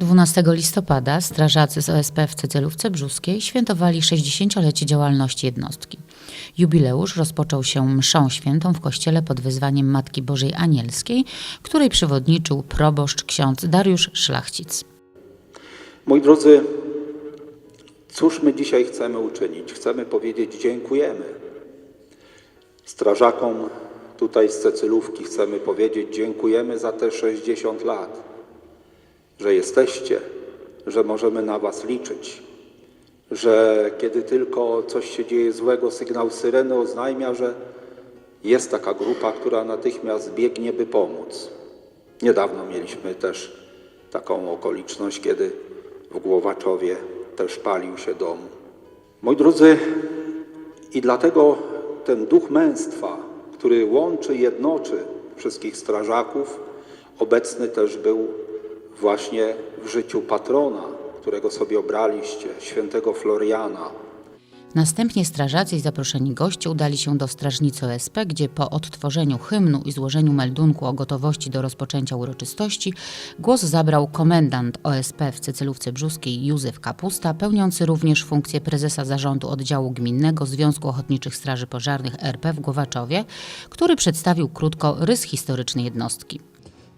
12 listopada strażacy z OSP w Cecelówce Brzuskiej świętowali 60-lecie działalności jednostki. Jubileusz rozpoczął się mszą świętą w kościele pod wezwaniem Matki Bożej Anielskiej, której przewodniczył proboszcz ksiądz Dariusz Szlachcic. Moi drodzy, cóż my dzisiaj chcemy uczynić? Chcemy powiedzieć dziękujemy. Strażakom tutaj z Cecylówki chcemy powiedzieć dziękujemy za te 60 lat, że jesteście, że możemy na Was liczyć, że kiedy tylko coś się dzieje złego, sygnał syreny oznajmia, że jest taka grupa, która natychmiast biegnie, by pomóc. Niedawno mieliśmy też taką okoliczność, kiedy w Głowaczowie też palił się dom. Moi drodzy, i dlatego ten duch męstwa, który łączy, jednoczy wszystkich strażaków, obecny też był właśnie w życiu patrona, którego sobie obraliście, świętego Floriana, Następnie strażacy i zaproszeni goście udali się do strażnicy OSP, gdzie po odtworzeniu hymnu i złożeniu meldunku o gotowości do rozpoczęcia uroczystości głos zabrał komendant OSP w Cecelówce Brzuskiej Józef Kapusta, pełniący również funkcję prezesa zarządu oddziału gminnego Związku Ochotniczych Straży Pożarnych RP w Głowaczowie, który przedstawił krótko rys historyczny jednostki.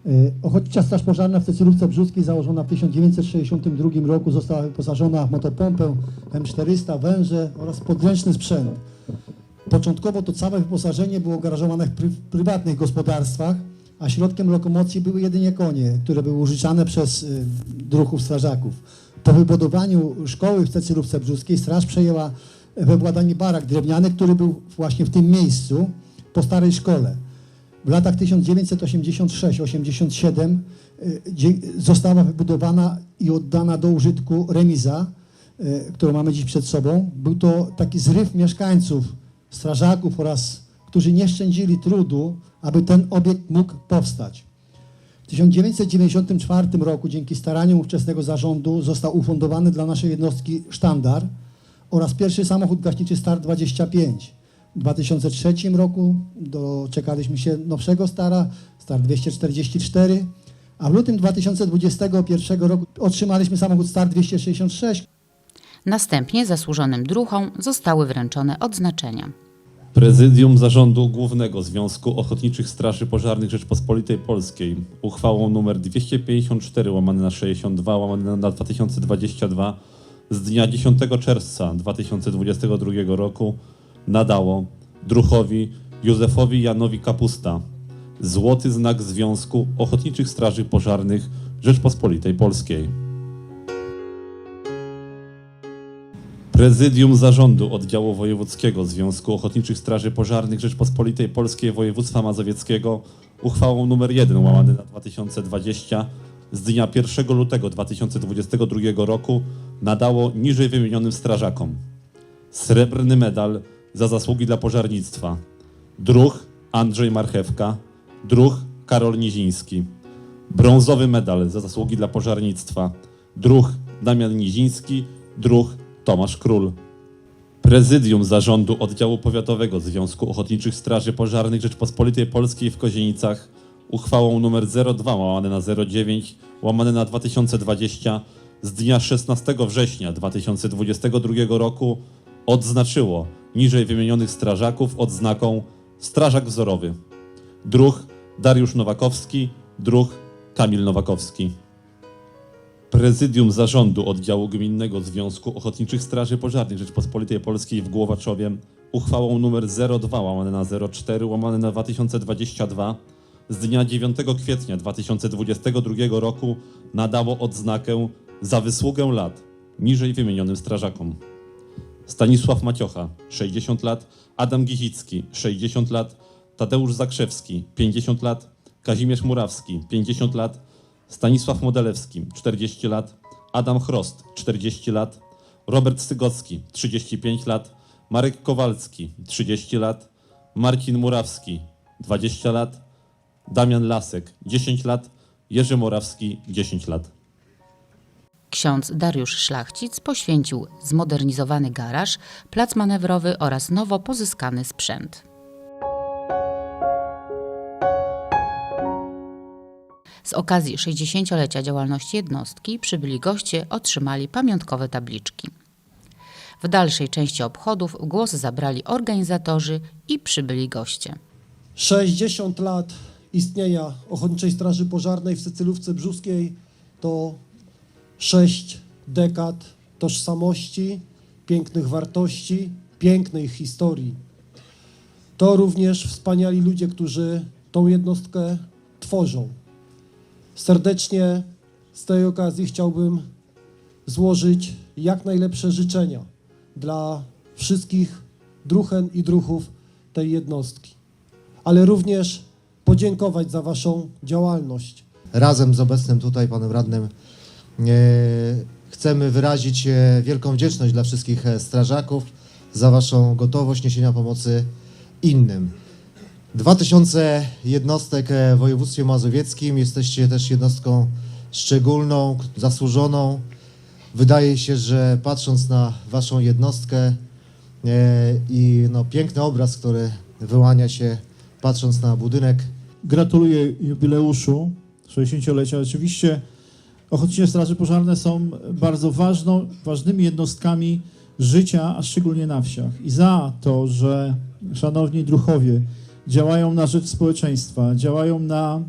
Y, Ochotnicza Straż Pożarna w Cecylówce Brzuskiej założona w 1962 roku została wyposażona w motopompę M400, węże oraz podręczny sprzęt. Początkowo to całe wyposażenie było garażowane w pry, prywatnych gospodarstwach, a środkiem lokomocji były jedynie konie, które były użyczane przez y, druhów strażaków. Po wybudowaniu szkoły w Cecylówce Brzuskiej straż przejęła we władanie barak drewniany, który był właśnie w tym miejscu po starej szkole. W latach 1986-87 y, została wybudowana i oddana do użytku remiza, y, którą mamy dziś przed sobą. Był to taki zryw mieszkańców, strażaków oraz którzy nie szczędzili trudu, aby ten obiekt mógł powstać. W 1994 roku dzięki staraniom ówczesnego zarządu został ufundowany dla naszej jednostki sztandar oraz pierwszy samochód gaśniczy Star 25. W 2003 roku doczekaliśmy się nowszego Stara, Star 244, a w lutym 2021 roku otrzymaliśmy samochód Star 266, Następnie zasłużonym druhom zostały wręczone odznaczenia. Prezydium Zarządu Głównego Związku Ochotniczych Straży Pożarnych Rzeczpospolitej Polskiej uchwałą nr 254 łamane na 62 łamane na 2022 z dnia 10 czerwca 2022 roku nadało druhowi Józefowi Janowi Kapusta złoty znak Związku Ochotniczych Straży Pożarnych Rzeczpospolitej Polskiej. Prezydium Zarządu Oddziału Wojewódzkiego Związku Ochotniczych Straży Pożarnych Rzeczpospolitej Polskiej Województwa Mazowieckiego uchwałą nr 1 łamany na 2020 z dnia 1 lutego 2022 roku nadało niżej wymienionym strażakom srebrny medal za zasługi dla pożarnictwa. Druh Andrzej Marchewka, druh Karol Niziński, brązowy medal za zasługi dla pożarnictwa. Druh Damian Niziński, druh Tomasz Król. Prezydium Zarządu Oddziału Powiatowego Związku Ochotniczych Straży Pożarnych Rzeczpospolitej Polskiej w Kozienicach. Uchwałą nr 02 łamane na 09 łamane na 2020 z dnia 16 września 2022 roku odznaczyło niżej wymienionych strażaków odznaką Strażak Wzorowy. Druh Dariusz Nowakowski, druh Kamil Nowakowski. Prezydium Zarządu Oddziału Gminnego Związku Ochotniczych Straży Pożarnych Rzeczpospolitej Polskiej w Głowaczowie uchwałą nr 02 łamane na 04 łamane na 2022 z dnia 9 kwietnia 2022 roku nadało odznakę za wysługę lat niżej wymienionym strażakom. Stanisław Maciocha 60 lat, Adam Gizicki 60 lat, Tadeusz Zakrzewski 50 lat, Kazimierz Murawski 50 lat, Stanisław Modelewski 40 lat, Adam Chrost 40 lat, Robert Stygocki 35 lat, Marek Kowalski 30 lat, Marcin Murawski 20 lat, Damian Lasek 10 lat, Jerzy Morawski 10 lat. Ksiądz Dariusz Szlachcic poświęcił zmodernizowany garaż, plac manewrowy oraz nowo pozyskany sprzęt. Z okazji 60-lecia działalności jednostki przybyli goście otrzymali pamiątkowe tabliczki. W dalszej części obchodów głos zabrali organizatorzy i przybyli goście. 60 lat istnienia Ochotniczej Straży Pożarnej w Cecylówce Brzuskiej to 6 dekad tożsamości, pięknych wartości, pięknej historii. To również wspaniali ludzie, którzy tą jednostkę tworzą. Serdecznie z tej okazji chciałbym złożyć jak najlepsze życzenia dla wszystkich druhen i druhów tej jednostki ale również podziękować za Waszą działalność. razem z obecnym tutaj panem radnym chcemy wyrazić e, wielką wdzięczność dla wszystkich e, strażaków za waszą gotowość niesienia pomocy innym. 2000 jednostek e, w województwie mazowieckim. Jesteście też jednostką szczególną, zasłużoną. Wydaje się, że patrząc na waszą jednostkę i no, piękny obraz, który wyłania się patrząc na budynek Gratuluję jubileuszu 60-lecia. Oczywiście Ochotnicze Straże Pożarne są bardzo ważną, ważnymi jednostkami życia, a szczególnie na wsiach. I za to, że szanowni druhowie działają na rzecz społeczeństwa, działają na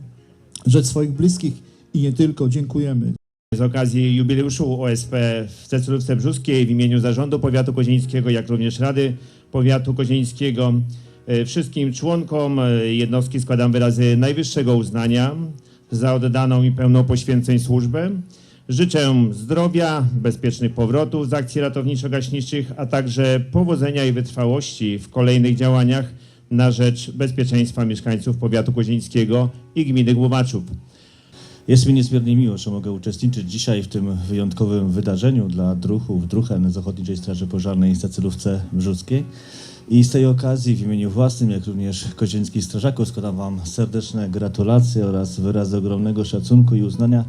rzecz swoich bliskich i nie tylko, dziękujemy. Z okazji jubileuszu OSP w Cecylówce Brzuskiej w imieniu Zarządu Powiatu Kozieńskiego, jak również Rady Powiatu Kozieńskiego e, wszystkim członkom e, jednostki składam wyrazy najwyższego uznania za oddaną i pełną poświęceń służbę. Życzę zdrowia, bezpiecznych powrotów z akcji ratowniczo-gaśniczych, a także powodzenia i wytrwałości w kolejnych działaniach na rzecz bezpieczeństwa mieszkańców powiatu kozieńskiego i gminy Głowaczów. Jest mi niezmiernie miło, że mogę uczestniczyć dzisiaj w tym wyjątkowym wydarzeniu dla druhów, druhen z Ochotniczej Straży Pożarnej w Stacylówce Brzuskiej. I z tej okazji w imieniu własnym, jak również kozieńskich strażaków składam Wam serdeczne gratulacje oraz wyrazy ogromnego szacunku i uznania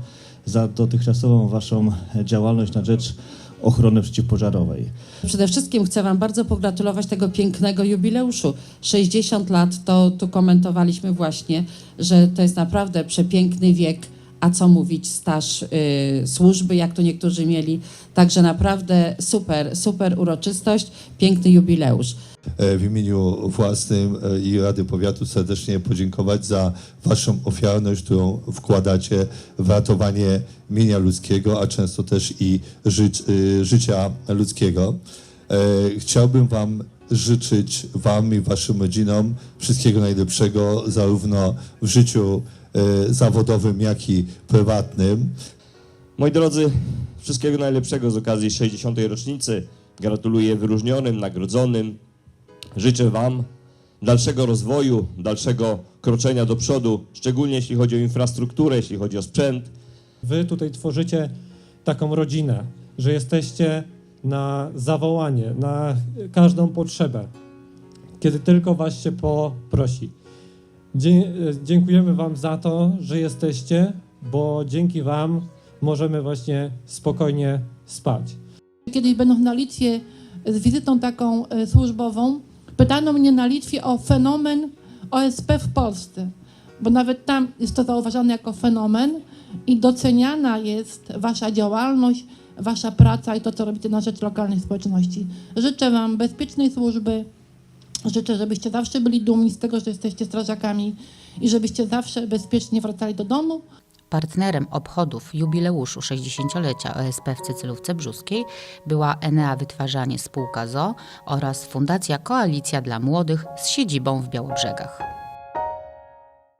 za dotychczasową Waszą działalność na rzecz ochrony przeciwpożarowej. Przede wszystkim chcę Wam bardzo pogratulować tego pięknego jubileuszu. 60 lat to tu komentowaliśmy właśnie, że to jest naprawdę przepiękny wiek, a co mówić, staż y, służby, jak tu niektórzy mieli. Także naprawdę super, super uroczystość, piękny jubileusz. E, w imieniu własnym e, i Rady Powiatu serdecznie podziękować za Waszą ofiarność, którą wkładacie w ratowanie mienia ludzkiego, a często też i żyć, y, życia ludzkiego. E, Chciałbym Wam życzyć Wam i Waszym rodzinom wszystkiego najlepszego, zarówno w życiu e, zawodowym, jak i prywatnym. Moi drodzy, wszystkiego najlepszego z okazji 60. rocznicy. Gratuluję wyróżnionym, nagrodzonym. Życzę Wam dalszego rozwoju, dalszego kroczenia do przodu, szczególnie jeśli chodzi o infrastrukturę, jeśli chodzi o sprzęt. Wy tutaj tworzycie taką rodzinę, że jesteście na zawołanie, na każdą potrzebę, kiedy tylko was się poprosi. Dzie- dziękujemy wam za to, że jesteście, bo dzięki wam możemy właśnie spokojnie spać. Kiedyś będąc na Litwie z wizytą taką e, służbową, pytano mnie na Litwie o fenomen OSP w Polsce, bo nawet tam jest to zauważane jako fenomen i doceniana jest wasza działalność, wasza praca i to, co robicie na rzecz lokalnej społeczności. Życzę wam bezpiecznej służby, życzę, żebyście zawsze byli dumni z tego, że jesteście strażakami i żebyście zawsze bezpiecznie wracali do domu, Partnerem obchodów jubileuszu 60-lecia OSP w Cecylówce Brzuskiej była Enea Wytwarzanie Spółka ZO oraz Fundacja Koalicja dla Młodych z siedzibą w Białobrzegach.